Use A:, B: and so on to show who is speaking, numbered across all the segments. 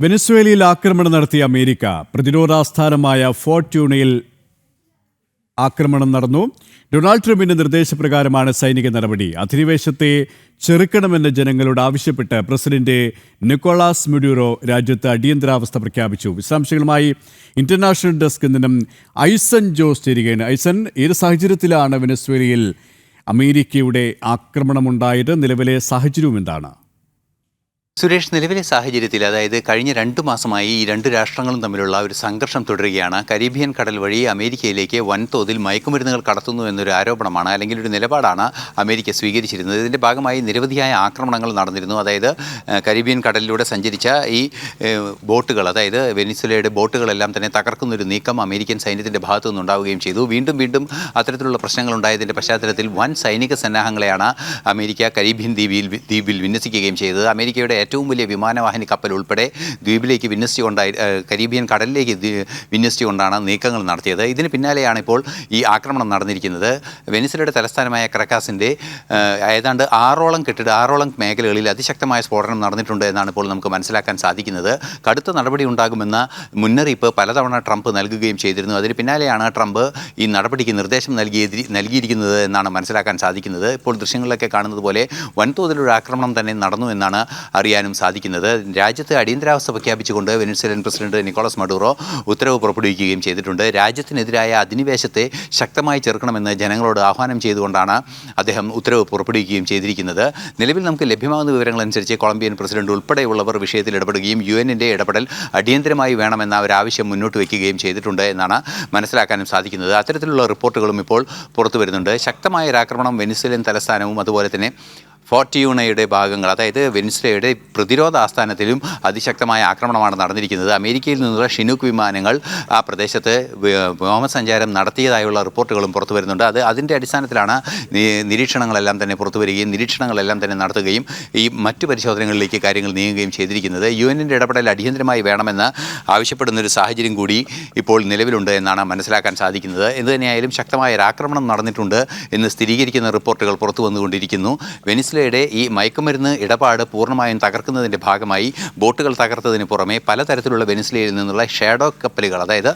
A: വെനസ്വേലയിൽ ആക്രമണം നടത്തിയ America പ്രതിരോധാസ്ഥാനമായ fort ട്യൂണയിൽ ആക്രമണം നടന്നു. ഡൊണാൾഡ് ട്രംപിന്റെ നിർദ്ദേശപ്രകാരമാണ് സൈനിക നടപടി. അധിനിവേശത്തെ ചെറുക്കണമെന്ന് ജനങ്ങളോട് ആവശ്യപ്പെട്ട് പ്രസിഡന്റ് നിക്കോളാസ് മുഡ്യൂറോ രാജ്യത്ത് അടിയന്തരാവസ്ഥ പ്രഖ്യാപിച്ചു. വിശദാംശങ്ങളുമായി ഇന്റർനാഷണൽ ഡെസ്ക് നിന്നും ഐസൻ ജോസ് ചേരുകയാണ്. ഐസൻ ഏത് സാഹചര്യത്തിലാണ് വെനസ്വേലയിൽ അമേരിക്കയുടെ ആക്രമണമുണ്ടായത്? നിലവിലെ സാഹചര്യവും എന്താണ്?
B: സുരേഷ് നിലവിലെ സാഹചര്യത്തിൽ അതായത് കഴിഞ്ഞ രണ്ടു മാസമായി ഈ രണ്ട് രാഷ്ട്രങ്ങളും തമ്മിലുള്ള ഒരു സംഘർഷം തുടരുകയാണ്. കരീബിയൻ കടൽ വഴി അമേരിക്കയിലേക്ക് വൻതോതിൽ മയക്കുമരുന്നുകൾ കടത്തുന്നു എന്നൊരു ആരോപണമാണ് അല്ലെങ്കിൽ ഒരു നിലപാടാണ് അമേരിക്ക സ്വീകരിച്ചിരുന്നത്. ഇതിന്റെ ഭാഗമായി നിരവധിയായ ആക്രമണങ്ങൾ നടന്നിരുന്നു. അതായത് കരീബിയൻ കടലിലൂടെ സഞ്ചരിച്ച ഈ ബോട്ടുകൾ അതായത് വെനിസുലയുടെ ബോട്ടുകളെല്ലാം തന്നെ തകർക്കുന്ന ഒരു നീക്കം അമേരിക്കൻ സൈന്യത്തിന്റെ ഭാഗത്തു നിന്നുണ്ടാവുകയും ചെയ്തു. വീണ്ടും വീണ്ടും അത്തരത്തിലുള്ള പ്രശ്നങ്ങൾ ഉണ്ടായതിന്റെ പശ്ചാത്തലത്തിൽ വൻ സൈനിക സന്നാഹങ്ങളെയാണ് അമേരിക്ക കരീബിയൻ ദ്വീപിൽ ദ്വീപിൽ വിന്യസിക്കുകയും ചെയ്തത്. അമേരിക്കയുടെ ഏറ്റവും വലിയ വിമാനവാഹിനി കപ്പൽ ഉൾപ്പെടെ ദ്വീപിലേക്ക് വിന്യസിച്ചുകൊണ്ടായി കരീബിയൻ കടലിലേക്ക് വിന്യസിച്ചുകൊണ്ടാണ് നീക്കങ്ങൾ നടത്തിയത്. ഇതിന് പിന്നാലെയാണ് ഇപ്പോൾ ഈ ആക്രമണം നടന്നിരിക്കുന്നത്. വെനിസിലയുടെ തലസ്ഥാനമായ ക്രക്കാസിന്റെ ഏതാണ്ട് ആറോളം കെട്ടിട ആറോളം മേഖലകളിൽ അതിശക്തമായ സ്ഫോടനം നടന്നിട്ടുണ്ട് എന്നാണ് ഇപ്പോൾ നമുക്ക് മനസ്സിലാക്കാൻ സാധിക്കുന്നത്. കടുത്ത നടപടി ഉണ്ടാകുമെന്ന മുന്നറിയിപ്പ് പലതവണ ട്രംപ് നൽകുകയും ചെയ്തിരുന്നു. അതിന് പിന്നാലെയാണ് ട്രംപ് ഈ നടപടിക്ക് നിർദ്ദേശം നൽകി നൽകിയിരിക്കുന്നത് എന്നാണ് മനസ്സിലാക്കാൻ സാധിക്കുന്നത്. ഇപ്പോൾ ദൃശ്യങ്ങളിലൊക്കെ കാണുന്നത് പോലെ വൻതോതിലൊരു ആക്രമണം തന്നെ നടന്നു എന്നാണ് അറിയാനും സാധിക്കുന്നത്. രാജ്യത്ത് അടിയന്തരാവസ്ഥ പ്രഖ്യാപിച്ചുകൊണ്ട് വെനസ്വേലൻ പ്രസിഡന്റ് നിക്കോളസ് മഡൂറോ ഉത്തരവ് പുറപ്പെടുവിക്കുകയും ചെയ്തിട്ടുണ്ട്. രാജ്യത്തിനെതിരായ അധിനിവേശത്തെ ശക്തമായി ചെറുക്കണമെന്ന് ജനങ്ങളോട് ആഹ്വാനം ചെയ്തുകൊണ്ടാണ് അദ്ദേഹം ഉത്തരവ് പുറപ്പെടുവിക്കുകയും ചെയ്തിരിക്കുന്നത്. നിലവിൽ നമുക്ക് ലഭ്യമാകുന്ന വിവരങ്ങളനുസരിച്ച് കൊളംബിയൻ പ്രസിഡന്റ് ഉൾപ്പെടെയുള്ളവർ വിഷയത്തിൽ ഇടപെടുകയും യു എന്നിന്റെ ഇടപെടൽ അടിയന്തരമായി വേണമെന്ന ഒരു ആവശ്യം മുന്നോട്ട് വയ്ക്കുകയും ചെയ്തിട്ടുണ്ട് എന്നാണ് മനസ്സിലാക്കാനും സാധിക്കുന്നത്. അത്തരത്തിലുള്ള റിപ്പോർട്ടുകളും ഇപ്പോൾ പുറത്തു വരുന്നുണ്ട് ശക്തമായ ഒരാക്രമണം വെനിസ്വലൻ തലസ്ഥാനവും അതുപോലെ തന്നെ ഫോർട്ടിയൂണയുടെ ഭാഗങ്ങൾ അതായത് വെനിസ്ലയുടെ പ്രതിരോധ ആസ്ഥാനത്തിലും അതിശക്തമായ ആക്രമണമാണ് നടന്നിരിക്കുന്നത്. അമേരിക്കയിൽ നിന്നുള്ള ഷിനുക്ക് വിമാനങ്ങൾ ആ പ്രദേശത്ത് വ്യ- വ്യോമസഞ്ചാരം നടത്തിയതായുള്ള റിപ്പോർട്ടുകളും പുറത്തു വരുന്നുണ്ട്. അത് അതിന്റെ അടിസ്ഥാനത്തിലാണ് നിരീക്ഷണങ്ങളെല്ലാം തന്നെ പുറത്തു വരികയും നിരീക്ഷണങ്ങളെല്ലാം തന്നെ നടത്തുകയും ഈ മറ്റു പരിശോധനകളിലേക്ക് കാര്യങ്ങൾ നീങ്ങുകയും ചെയ്തിരിക്കുന്നത്. യു എന്നിന്റെ ഇടപെടൽ അടിയന്തരമായി വേണമെന്ന് ആവശ്യപ്പെടുന്ന ഒരു സാഹചര്യം കൂടി ഇപ്പോൾ നിലവിലുണ്ട് എന്നാണ് മനസ്സിലാക്കാൻ സാധിക്കുന്നത്. എന്തുതന്നെയായാലും ശക്തമായ ഒരു ആക്രമണം നടന്നിട്ടുണ്ട് എന്ന് സ്ഥിരീകരിക്കുന്ന റിപ്പോർട്ടുകൾ പുറത്തു വന്നുകൊണ്ടിരിക്കുന്നു. വെനിസ്ലയുടെ ഈ മയക്കുമരുന്ന് ഇടപാട് പൂർണമായും തകർക്കുന്നതിന്റെ ഭാഗമായി ബോട്ടുകൾ തകർത്തതിന് പുറമെ പലതരത്തിലുള്ള വെനിസ്ലയിൽ നിന്നുള്ള ഷാഡോ കപ്പലുകൾ അതായത്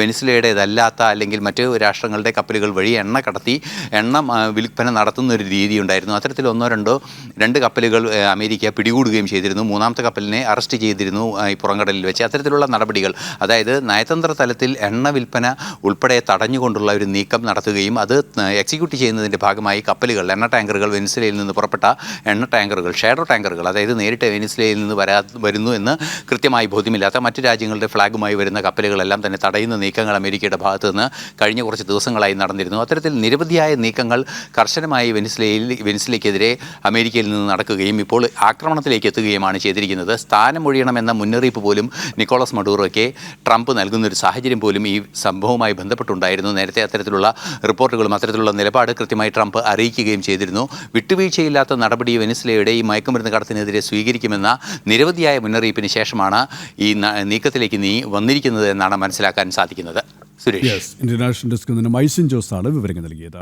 B: വെനിസ്ലയുടേതല്ലാത്ത അല്ലെങ്കിൽ മറ്റ് രാഷ്ട്രങ്ങളുടെ കപ്പലുകൾ വഴി എണ്ണ കടത്തി എണ്ണ വിൽപ്പന നടത്തുന്ന ഒരു രീതി ഉണ്ടായിരുന്നു. അത്തരത്തിൽ ഒന്നോ രണ്ടോ രണ്ട് കപ്പലുകൾ അമേരിക്ക പിടികൂടുകയും ചെയ്തിരുന്നു. മൂന്നാമത്തെ കപ്പലിനെ അറസ്റ്റ് ചെയ്തിരുന്നു ഈ പുറംകടലിൽ വെച്ച്. അത്തരത്തിലുള്ള നടപടികൾ അതായത് നയതന്ത്ര തലത്തിൽ എണ്ണ വിൽപ്പന ഉൾപ്പെടെ തടഞ്ഞുകൊണ്ടുള്ള ഒരു നീക്കം നടത്തുകയും അത് എക്സിക്യൂട്ട് ചെയ്യുന്നതിന്റെ ഭാഗമായി കപ്പലുകൾ എണ്ണ ടാങ്കറുകൾ വെനിസ്ലയിൽ നിന്ന് പുറപ്പെട്ട എണ്ണ ടാങ്കറുകൾ ഷാഡോ ടാങ്കറുകൾ അതായത് നേരിട്ട് വെനിസ്ലയിൽ നിന്ന് വരാ വരുന്നു എന്ന് കൃത്യമായി ബോധ്യമില്ലാത്ത മറ്റ് രാജ്യങ്ങളുടെ ഫ്ലാഗുമായി വരുന്ന കപ്പലുകളെല്ലാം തന്നെ തടയുന്ന നീക്കങ്ങൾ അമേരിക്കയുടെ ഭാഗത്തു നിന്ന് കഴിഞ്ഞ കുറച്ച് ദിവസങ്ങളായി നടന്നിരുന്നു. അത്തരത്തിൽ നിരവധിയായ നീക്കങ്ങൾ കർശനമായി വെനിസ്ലയിൽ വെനിസ്ലയ്ക്കെതിരെ അമേരിക്കയിൽ നിന്ന് നടക്കുകയും ഇപ്പോൾ ആക്രമണത്തിലേക്ക് എത്തുകയുമാണ് ചെയ്തിരിക്കുന്നത്. സ്ഥാനമൊഴിയണമെന്ന മുന്നറിയിപ്പ് പോലും നിക്കോളസ് മഡൂറോയ്ക്ക് ട്രംപ് നൽകുന്നൊരു സാഹചര്യം പോലും ഈ സംഭവവുമായി ബന്ധപ്പെട്ടുണ്ടായിരുന്നു. നേരത്തെ അത്തരത്തിലുള്ള റിപ്പോർട്ടുകളും അത്തരത്തിലുള്ള നിലപാട് കൃത്യമായി ട്രംപ് അറിയിക്കുകയും ചെയ്തിരുന്നു. വിട്ടുവീഴ്ചയില്ലാത്ത നടപടി വെനിസ്ലയുടെ ഈ മയക്കുമരുന്ന് കടത്തിനെതിരെ സ്വീകരിക്കുമെന്ന നിരവധിയായ മുന്നറിയിപ്പിന് ശേഷമാണ് ഈ നീക്കത്തിലേക്ക് നീ വന്നിരിക്കുന്നത് എന്നാണ് മനസ്സിലാക്കാൻ സാധിക്കുന്നത്. സുരേഷ്.
A: ഇന്റർനാഷണൽ ഡെസ്കിൽ നിന്ന് മൈസിൻ ജോസ് ആണ് വിവരങ്ങൾ നൽകിയത്.